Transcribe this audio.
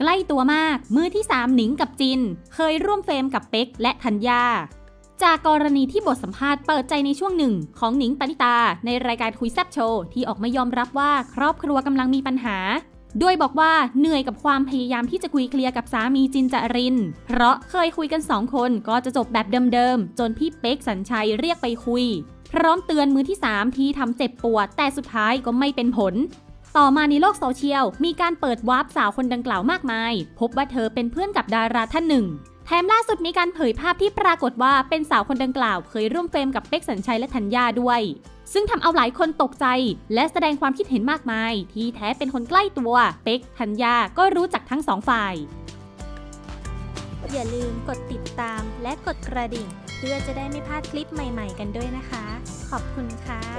ใกล้ตัวมาก มือที่ 3 หนิงกับจิน เคยร่วมเฟรมกับเป็กและธัญญา จากกรณีที่บทสัมภาษณ์เปิดใจในช่วงหนึ่ง ของหนิงปณิตา ในรายการคุยแซบโชว์ที่ออกมายอมรับว่าครอบครัวกำลังมีปัญหาด้วยบอกว่าเหนื่อยกับความพยายามที่จะคุยเคลียร์กับสามีจินจาริน เพราะเคยคุยกันสองคนก็จะจบแบบเดิมๆ จนพี่เป๊กสัญชัยเรียกไปคุย พร้อมเตือนมือที่ 3 ที่ทำเจ็บปวด แต่สุดท้ายก็ไม่เป็นผล ต่อมาในโลกโซเชียล มีการเปิดวาร์ปสาวคนดังกล่าวมากมาย พบว่าเธอเป็นเพื่อนกับดาราท่านหนึ่ง แถมล่าสุดมีการเผยภาพที่ปรากฏว่าเป็นสาวคนดังกล่าว เคยร่วมเฟรมกับเป็กสัญชัยและธัญญาด้วย ซึ่งทำเอาหลายคนตกใจ และแสดงความคิดเห็นมากมาย ที่แท้เป็นคนใกล้ตัวเป็กธัญญาก็รู้จักทั้งสองฝ่าย อย่าลืมกดติดตามและกดกระดิ่ง เพื่อจะได้ไม่พลาดคลิปใหม่ ๆ กันด้วยนะคะ ขอบคุณค่ะ